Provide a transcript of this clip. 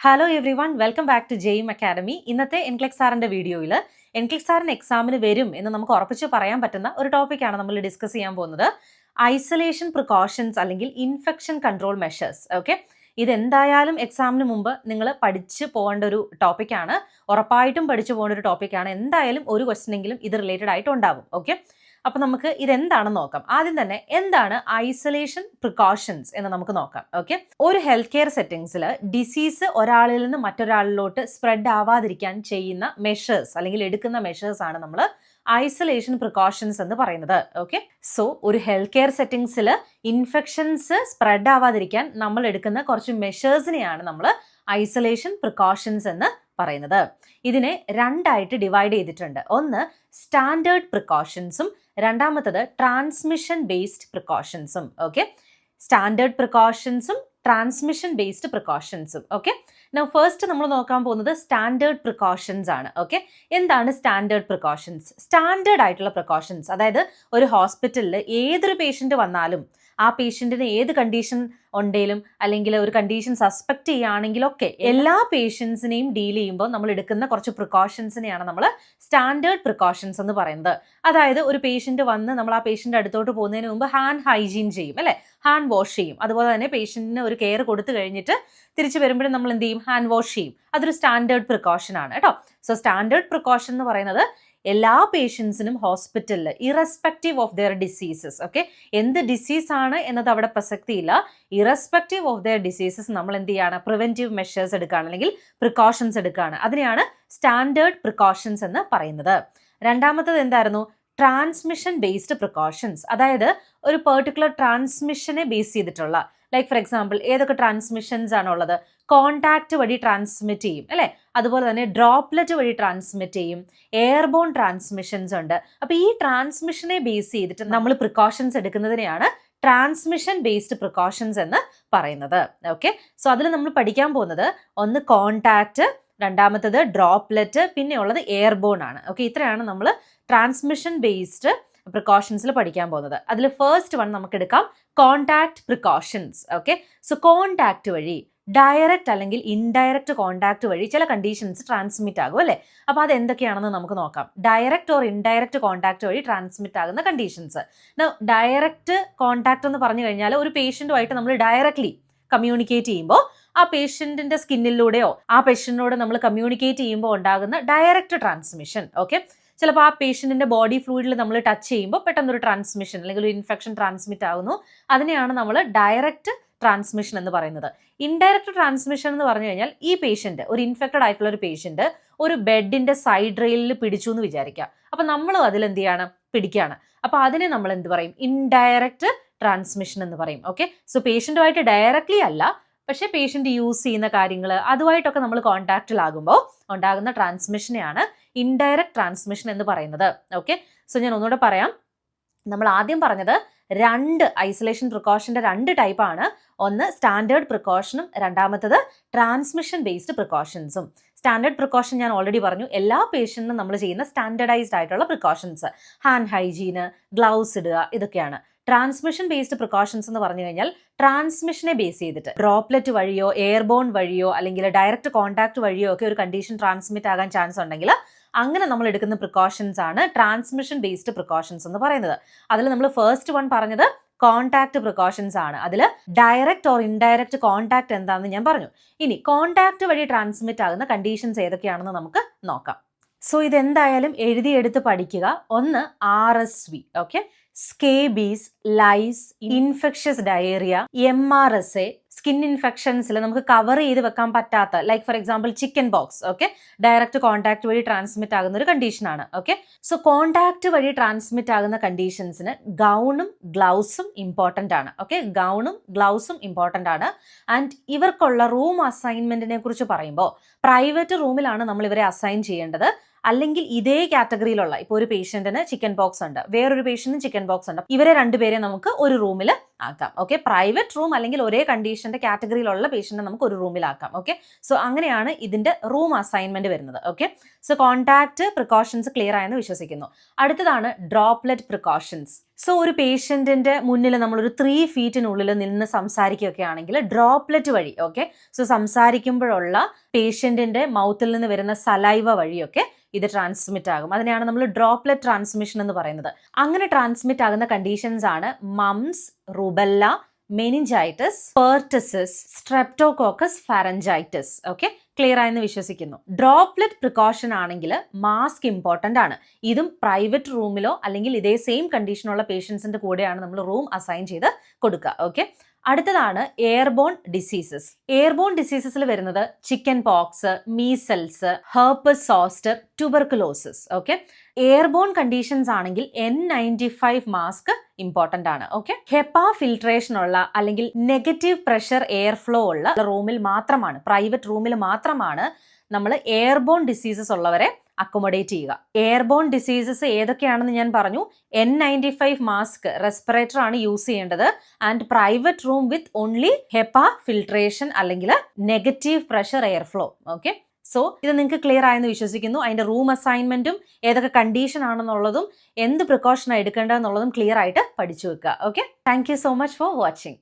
Hello everyone welcome back to ജെയിം academy ഇന്നത്തെ എൻക്ലെക് സാറിന്റെ വീഡിയോയിൽ എൻക്ലെക് സാറിന് എക്സാമിന് വരും എന്ന് നമുക്ക് ഉറപ്പിച്ച് പറയാൻ പറ്റുന്ന ഒരു ടോപ്പിക്കാണ് നമ്മൾ ഡിസ്കസ് ചെയ്യാൻ പോകുന്നത്. ഐസൊലേഷൻ പ്രിക്കോഷൻസ് അല്ലെങ്കിൽ ഇൻഫെക്ഷൻ കൺട്രോൾ മെഷേഴ്സ് ഓക്കെ ഇതെന്തായാലും എക്സാമിന് മുമ്പ് നിങ്ങൾ പഠിച്ച് പോകേണ്ട ഒരു ടോപ്പിക്കാണ് ഉറപ്പായിട്ടും പഠിച്ചു പോകേണ്ട ഒരു ടോപ്പിക്കാണ് എന്തായാലും ഒരു ക്വസ്റ്റൻ എങ്കിലും ഇത് റിലേറ്റഡ് ആയിട്ട് ഉണ്ടാവും. ഓക്കെ അപ്പൊ നമുക്ക് ഇതെന്താണെന്ന് നോക്കാം. ആദ്യം തന്നെ എന്താണ് ഐസൊലേഷൻ പ്രിക്കോഷൻസ് എന്ന് നമുക്ക് നോക്കാം. ഓക്കെ ഒരു ഹെൽത്ത് കെയർ സെറ്റിംഗ്സിൽ ഡിസീസ് ഒരാളിൽ നിന്ന് മറ്റൊരാളിലോട്ട് സ്പ്രെഡ് ആവാതിരിക്കാൻ ചെയ്യുന്ന മെഷേഴ്സ് അല്ലെങ്കിൽ എടുക്കുന്ന മെഷേഴ്സ് ആണ് നമ്മൾ ഐസൊലേഷൻ പ്രിക്കോഷൻസ് എന്ന് പറയുന്നത്. ഓക്കെ സോ ഒരു ഹെൽത്ത് കെയർ സെറ്റിംഗ്സിൽ ഇൻഫെക്ഷൻസ് സ്പ്രെഡ് ആവാതിരിക്കാൻ നമ്മൾ എടുക്കുന്ന കുറച്ച് മെഷേഴ്സിനെയാണ് നമ്മൾ ഐസൊലേഷൻ പ്രിക്കോഷൻസ് എന്ന് പറയുന്നത്. ഇതിനെ രണ്ടായിട്ട് ഡിവൈഡ് ചെയ്തിട്ടുണ്ട്. ഒന്ന് സ്റ്റാൻഡേർഡ് പ്രിക്കോഷൻസും രണ്ടാമത്തത് ട്രാൻസ്മിഷൻ ബേസ്ഡ് പ്രിക്കോഷൻസും ഓക്കെ സ്റ്റാൻഡേർഡ് പ്രിക്കോഷൻസും ട്രാൻസ്മിഷൻ ബേസ്ഡ് പ്രിക്കോഷൻസും ഓക്കെ നൗ ഫസ്റ്റ് നമ്മൾ നോക്കാൻ പോകുന്നത് സ്റ്റാൻഡേർഡ് പ്രിക്കോഷൻസ് ആണ് ഓക്കെ എന്താണ് സ്റ്റാൻഡേർഡ് പ്രിക്കോഷൻസ് സ്റ്റാൻഡേർഡ് ആയിട്ടുള്ള പ്രിക്കോഷൻസ് അതായത് ഒരു ഹോസ്പിറ്റലിൽ ഏതൊരു പേഷ്യന്റ് വന്നാലും ആ പേഷ്യന്റിന് ഏത് കണ്ടീഷൻ ഉണ്ടെങ്കിലും അല്ലെങ്കിൽ ഒരു കണ്ടീഷൻ സസ്പെക്ട് ചെയ്യുകയാണെങ്കിലൊക്കെ എല്ലാ പേഷ്യൻസിനെയും ഡീൽ ചെയ്യുമ്പോൾ നമ്മൾ എടുക്കുന്ന കുറച്ച് പ്രിക്കോഷൻസിനെയാണ് നമ്മൾ സ്റ്റാൻഡേർഡ് പ്രിക്കോഷൻസ് എന്ന് പറയുന്നത്. അതായത് ഒരു പേഷ്യന്റ് വന്ന് നമ്മൾ ആ പേഷ്യന്റ് അടുത്തോട്ട് പോകുന്നതിന് മുമ്പ് ഹാൻഡ് ഹൈജീൻ ചെയ്യും അല്ലേ? ഹാൻഡ് വാഷ് ചെയ്യും. അതുപോലെ തന്നെ പേഷ്യന്റിന് ഒരു കെയർ കൊടുത്തു കഴിഞ്ഞിട്ട് തിരിച്ചു വരുമ്പോഴും നമ്മൾ എന്ത് ചെയ്യും? ഹാൻഡ് വാഷ് ചെയ്യും. അതൊരു സ്റ്റാൻഡേർഡ് പ്രിക്കോഷൻ ആണ് കേട്ടോ. സോ സ്റ്റാൻഡേർഡ് പ്രിക്കോഷൻ എന്ന് പറയുന്നത് എല്ലാ പേഷ്യൻസിനും ഹോസ്പിറ്റലിൽ irrespective of their diseases okay എന്ത് ഡിസീസ് ആണ് എന്നത് അവിടെ പ്രസക്തിയില്ല. ഇറസ്പെക്റ്റീവ് ഓഫ് ദെയർ ഡിസീസസ് നമ്മൾ എന്ത് ചെയ്യാണ്? പ്രിവെന്റീവ് മെഷേഴ്സ് എടുക്കുകയാണ് അല്ലെങ്കിൽ പ്രിക്കോഷൻസ് എടുക്കുകയാണ്. അതിനെയാണ് സ്റ്റാൻഡേർഡ് പ്രിക്കോഷൻസ് എന്ന് പറയുന്നത്. രണ്ടാമത്തത് എന്തായിരുന്നു? ട്രാൻസ്മിഷൻ ബേസ്ഡ് പ്രിക്കോഷൻസ് അതായത് ഒരു പെർട്ടിക്കുലർ ട്രാൻസ്മിഷനെ ബേസ് ചെയ്തിട്ടുള്ള ലൈക്ക് ഫോർ എക്സാമ്പിൾ ഏതൊക്കെ ട്രാൻസ്മിഷൻസ് ആണുള്ളത് കോണ്ടാക്ട് വഴി ട്രാൻസ്മിറ്റ് ചെയ്യും അല്ലേ? അതുപോലെ തന്നെ ഡ്രോപ്ലെറ്റ് വഴി ട്രാൻസ്മിറ്റ് ചെയ്യും എയർബോൺ ട്രാൻസ്മിഷൻസ് ഉണ്ട്. അപ്പോൾ ഈ ട്രാൻസ്മിഷനെ ബേസ് ചെയ്തിട്ട് നമ്മൾ പ്രിക്കോഷൻസ് എടുക്കുന്നതിനെയാണ് ട്രാൻസ്മിഷൻ ബേസ്ഡ് പ്രിക്കോഷൻസ് എന്ന് പറയുന്നത്. ഓക്കെ സോ അതിൽ നമ്മൾ പഠിക്കാൻ പോകുന്നത് ഒന്ന് കോണ്ടാക്ട് രണ്ടാമത്തത് ഡ്രോപ്ലെറ്റ് പിന്നെ ഉള്ളത് എയർബോൺ ആണ്. ഓക്കെ ഇത്രയാണ് നമ്മൾ ട്രാൻസ്മിഷൻ ബേസ്ഡ് പ്രിക്കോഷൻസിൽ പഠിക്കാൻ പോകുന്നത്. അതിൽ ഫസ്റ്റ് വൺ നമുക്ക് എടുക്കാം contact precautions okay so contact വഴി ഡയറക്റ്റ് അല്ലെങ്കിൽ ഇൻഡയറക്റ്റ് കോണ്ടാക്ട് വഴി ചില കണ്ടീഷൻസ് ട്രാൻസ്മിറ്റ് ആകും അല്ലേ? അപ്പോൾ അത് എന്തൊക്കെയാണെന്ന് നമുക്ക് നോക്കാം. ഡയറക്റ്റ് ഓർ ഇൻഡയറക്റ്റ് കോണ്ടാക്ട് വഴി ട്രാൻസ്മിറ്റ് ആകുന്ന കണ്ടീഷൻസ് ഡയറക്റ്റ് കോണ്ടാക്ട് എന്ന് പറഞ്ഞു കഴിഞ്ഞാൽ ഒരു പേഷ്യന്റുമായിട്ട് നമ്മൾ ഡയറക്റ്റ്ലി കമ്മ്യൂണിക്കേറ്റ് ചെയ്യുമ്പോൾ ആ പേഷ്യന്റിന്റെ സ്കിന്നിലൂടെയോ ആ പേഷ്യന്റിനോട് നമ്മൾ കമ്മ്യൂണിക്കേറ്റ് ചെയ്യുമ്പോൾ ഉണ്ടാകുന്ന ഡയറക്റ്റ് ട്രാൻസ്മിഷൻ ഓക്കെ ചിലപ്പോൾ ആ പേഷ്യന്റിന്റെ ബോഡി ഫ്ലൂയിഡിൽ നമ്മൾ ടച്ച് ചെയ്യുമ്പോൾ പെട്ടെന്നൊരു ട്രാൻസ്മിഷൻ അല്ലെങ്കിൽ ഒരു ഇൻഫെക്ഷൻ ട്രാൻസ്മിറ്റ് ആകുന്നു അതിനെയാണ് നമ്മൾ ഡയറക്റ്റ് ട്രാൻസ്മിഷൻ എന്ന് പറയുന്നത്. ഇൻഡയറക്റ്റ് ട്രാൻസ്മിഷൻ എന്ന് പറഞ്ഞു കഴിഞ്ഞാൽ ഈ പേഷ്യന്റ് ഒരു ഇൻഫെക്റ്റഡ് ആയിട്ടുള്ള ഒരു പേഷ്യന്റ് ഒരു ബെഡിന്റെ സൈഡ് റെയിലിൽ പിടിച്ചു എന്ന് വിചാരിക്കുക. അപ്പം നമ്മളും അതിൽ എന്ത് ചെയ്യാണ്? പിടിക്കുകയാണ്. അപ്പോൾ അതിനെ നമ്മൾ എന്ത് പറയും? ഇൻഡയറക്റ്റ് ട്രാൻസ്മിഷൻ എന്ന് പറയും. ഓക്കെ സോ പേഷ്യന്റുമായിട്ട് ഡയറക്റ്റ്ലി അല്ല. പക്ഷെ പേഷ്യന്റ് യൂസ് ചെയ്യുന്ന കാര്യങ്ങൾ അതുമായിട്ടൊക്കെ നമ്മൾ കോൺടാക്റ്റിലാകുമ്പോൾ ഉണ്ടാകുന്ന ട്രാൻസ്മിഷനെയാണ് ഇൻഡയറക്റ്റ് ട്രാൻസ്മിഷൻ എന്ന് പറയുന്നത്. ഓക്കെ സോ ഞാൻ ഒന്നുകൂടെ പറയാം. നമ്മൾ ആദ്യം പറഞ്ഞത് രണ്ട് ഐസൊലേഷൻ പ്രിക്കോഷന്റെ രണ്ട് ടൈപ്പാണ് ഒന്ന് സ്റ്റാൻഡേർഡ് പ്രിക്കോഷനും രണ്ടാമത്തത് ട്രാൻസ്മിഷൻ ബേസ്ഡ് പ്രിക്കോഷൻസും സ്റ്റാൻഡേർഡ് പ്രിക്കോഷൻ ഞാൻ ഓൾറെഡി പറഞ്ഞു. എല്ലാ പേഷ്യന്റിനും നമ്മൾ ചെയ്യുന്ന സ്റ്റാൻഡേർഡൈസ്ഡ് ആയിട്ടുള്ള പ്രിക്കോഷൻസ് ഹാൻഡ് ഹൈജീന് ഗ്ലൗസ് ഇടുക ഇതൊക്കെയാണ്. ട്രാൻസ്മിഷൻ ബേസ്ഡ് പ്രിക്കോഷൻസ് എന്ന് പറഞ്ഞു കഴിഞ്ഞാൽ ട്രാൻസ്മിഷനെ ബേസ് ചെയ്തിട്ട് ഡ്രോപ്ലെറ്റ് വഴിയോ എയർബോൺ വഴിയോ അല്ലെങ്കിൽ ഡയറക്റ്റ് കോൺടാക്ട് വഴിയോ ഒക്കെ ഒരു കണ്ടീഷൻ ട്രാൻസ്മിറ്റ് ആകാൻ ചാൻസ് ഉണ്ടെങ്കിൽ അങ്ങനെ നമ്മൾ എടുക്കുന്ന പ്രിക്കോഷൻസ് ആണ് ട്രാൻസ്മിഷൻ ബേസ്ഡ് പ്രിക്കോഷൻസ് എന്ന് പറയുന്നത്. അതിൽ നമ്മൾ ഫസ്റ്റ് വൺ പറഞ്ഞത് കോൺടാക്ട് പ്രിക്കോഷൻസ് ആണ്. അതിൽ ഡയറക്റ്റ് ഓർ ഇൻഡയറക്റ്റ് കോൺടാക്ട് എന്താണെന്ന് ഞാൻ പറഞ്ഞു. ഇനി കോൺടാക്ട് വഴി ട്രാൻസ്മിറ്റ് ആകുന്ന കണ്ടീഷൻസ് ഏതൊക്കെയാണെന്ന് നമുക്ക് നോക്കാം. സോ ഇതെന്തായാലും എഴുതിയെടുത്ത് പഠിക്കുക. ഒന്ന് R S V okay scabies lice infectious diarrhoea M R S A skin ഇൻഫെക്ഷൻസിൽ നമുക്ക് കവർ ചെയ്ത് വെക്കാൻ പറ്റാത്ത like for example chicken box okay direct contact വഴി ട്രാൻസ്മിറ്റ് ആകുന്ന ഒരു കണ്ടീഷനാണ് ഓക്കെ സോ കോൺടാക്ട് വഴി ട്രാൻസ്മിറ്റ് ആകുന്ന കണ്ടീഷൻസിന് ഗൗണും ഗ്ലൗസും ഇമ്പോർട്ടന്റ് ആണ് ഓക്കെ ഗൗണും ഗ്ലൗസും ഇമ്പോർട്ടന്റ് ആണ്. ആൻഡ് ഇവർക്കുള്ള റൂം അസൈൻമെന്റിനെ കുറിച്ച് പറയുമ്പോൾ പ്രൈവറ്റ് റൂമിലാണ് നമ്മൾ ഇവരെ അസൈൻ ചെയ്യേണ്ടത്. അല്ലെങ്കിൽ ഇതേ കാറ്റഗറിയിലുള്ള ഇപ്പോൾ ഒരു പേഷ്യന്റിന് ചിക്കൻ ബോക്സ് ഉണ്ട് വേറൊരു പേഷ്യന്റിന് ചിക്കൻ ബോക്സ് ഉണ്ട് ഇവരെ രണ്ടുപേരെ നമുക്ക് ഒരു റൂമിൽ ആക്കാം ഓക്കെ പ്രൈവറ്റ് റൂം അല്ലെങ്കിൽ ഒരേ കണ്ടീഷന്റെ കാറ്റഗറിയിലുള്ള പേഷ്യന്റിനെ നമുക്ക് ഒരു റൂമിലാക്കാം ഓക്കെ സോ അങ്ങനെയാണ് ഇതിന്റെ റൂം അസൈൻമെന്റ് വരുന്നത് okay so contact precautions clear ആയെന്ന് വിശ്വസിക്കുന്നു. അടുത്തതാണ് ഡ്രോപ്ലെറ്റ് പ്രിക്കോഷൻസ് സോ ഒരു പേഷ്യന്റിന്റെ മുന്നിൽ നമ്മളൊരു ത്രീ ഫീറ്റിനുള്ളിൽ നിന്ന് സംസാരിക്കുകയൊക്കെ ആണെങ്കിൽ ഡ്രോപ്ലെറ്റ് വഴി ഓക്കെ സോ സംസാരിക്കുമ്പോഴുള്ള പേഷ്യന്റിന്റെ മൗത്തിൽ നിന്ന് വരുന്ന സലൈവ വഴിയൊക്കെ ഇത് ട്രാൻസ്മിറ്റ് ആകും. അതിനെയാണ് നമ്മൾ ഡ്രോപ്ലെറ്റ് ട്രാൻസ്മിഷൻ എന്ന് പറയുന്നത്. അങ്ങനെ ട്രാൻസ്മിറ്റ് ആകുന്ന കണ്ടീഷൻസ് ആണ് mumps rubella meningitis pertussis streptococcus pharyngitis okay clear ആയെന്ന് വിശ്വസിക്കുന്നു. ഡ്രോപ്ലെറ്റ് പ്രിക്കോഷൻ ആണെങ്കിൽ മാസ്ക് ഇമ്പോർട്ടന്റ് ആണ്. ഇതും പ്രൈവറ്റ് റൂമിലോ അല്ലെങ്കിൽ ഇതേ സെയിം കണ്ടീഷനുള്ള പേഷ്യൻസിന്റെ കൂടെയാണ് നമ്മൾ റൂം അസൈൻ ചെയ്ത് കൊടുക്കുക. ഓക്കെ അടുത്തതാണ് എയർബോൺ ഡിസീസസ് എയർബോൺ ഡിസീസസിൽ വരുന്നത് chicken pox measles herpes zoster tuberculosis okay airborne conditions ആണെങ്കിൽ N ninety five mask important ആണ്. ഓക്കെ ഹെപ്പ ഫിൽട്രേഷൻ ഉള്ള അല്ലെങ്കിൽ നെഗറ്റീവ് പ്രഷർ എയർ ഫ്ലോ ഉള്ള റൂമിൽ മാത്രമാണ് പ്രൈവറ്റ് റൂമിൽ മാത്രമാണ് നമ്മൾ എയർബോൺ ഡിസീസസ് ഉള്ളവരെ അക്കോമഡേറ്റ് ചെയ്യുക. എയർബോൺ ഡിസീസസ് ഏതൊക്കെയാണെന്ന് ഞാൻ പറഞ്ഞു. N ninety five mask respirator ആണ് യൂസ് ചെയ്യേണ്ടത്. And private room with only HEPA filtration അല്ലെങ്കിൽ negative pressure air flow okay so ഇത് നിങ്ങൾക്ക് ക്ലിയർ ആയെന്ന് വിശ്വസിക്കുന്നു. അതിന്റെ റൂം അസൈൻമെന്റും ഏതൊക്കെ കണ്ടീഷൻ ആണെന്നുള്ളതും എന്ത് പ്രിക്കോഷനാണ് എടുക്കേണ്ടതെന്നുള്ളതും ക്ലിയർ ആയിട്ട് പഠിച്ചു വെക്കുക. Okay thank so much for watching